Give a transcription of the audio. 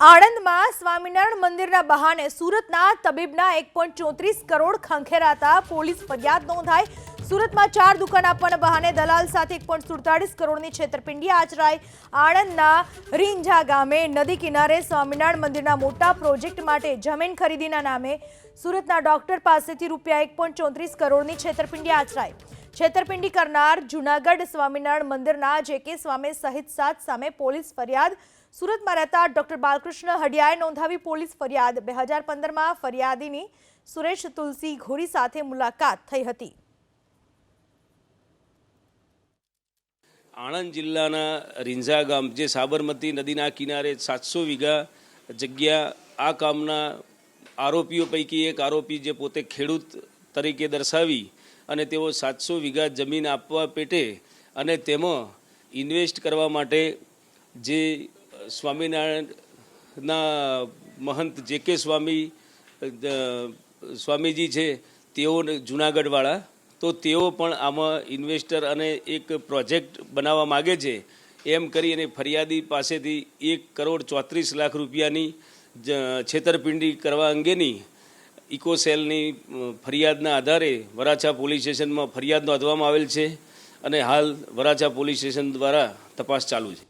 આણંદમાં સ્વામિનારાયણ મંદિરના બહાને સુરતના તબીબના એક કરોડ ખંખેરાતા પોલીસ ફરિયાદ નોંધાઈ. સુરતમાં ચાર દુકાન આપવાના બહાને દલાલ સાથે એક પોઈન્ટ સુડતાળીસ કરોડની છેતરપિંડી આચરાઈ. આણંદના રીંઝા ગામે નદી કિનારે સ્વામિનારાયણ મંદિરના મોટા પ્રોજેક્ટ માટે જમીન ખરીદીના નામે સુરતના ડોક્ટર પાસેથી રૂપિયા એક કરોડની છેતરપિંડી આચરાઈ. છેતરપિંડી કરનાર જૂનાગઢ સ્વામિનારાયણ મંદિરના જે કે સ્વામી સહિત સાત સામે પોલીસ ફરિયાદ સુરતમાં રહેતા ડોક્ટર બાલકૃષ્ણ હડિયાએ નોંધાવી પોલીસ ફરિયાદ. બે હજાર પંદરમાં ફરિયાદીની સુરેશ તુલસી ઘોરી સાથે મુલાકાત થઈ હતી. આણંદ જિલ્લાના રીંઝા ગામ, જે સાબરમતી નદીના કિનારે સાતસો વીઘા જગ્યા આ કામના આરોપીઓ પૈકી એક આરોપી જે પોતે ખેડૂત તરીકે દર્શાવી અને તેઓ સાતસો વીઘા જમીન આપવા પેટે અને તેમાં ઇન્વેસ્ટ કરવા માટે જે સ્વામિનારાયણના મહંત જે કે સ્વામી સ્વામીજી છે, તેઓ જુનાગઢવાળા. તો તેઓ પણ આમાં ઇન્વેસ્ટર અને એક પ્રોજેક્ટ બનાવવા માગે છે. એમ કરી અને ફરિયાદી પાસેથી એક કરોડ ચોત્રીસ લાખ રૂપિયાની છેતરપિંડી કરવા અંગેની ઇકોસેલની ફરિયાદના આધારે વરાછા પોલીસ સ્ટેશનમાં ફરિયાદ નોંધવામાં આવેલ છે અને હાલ વરાછા પોલીસ સ્ટેશન દ્વારા તપાસ ચાલુ છે.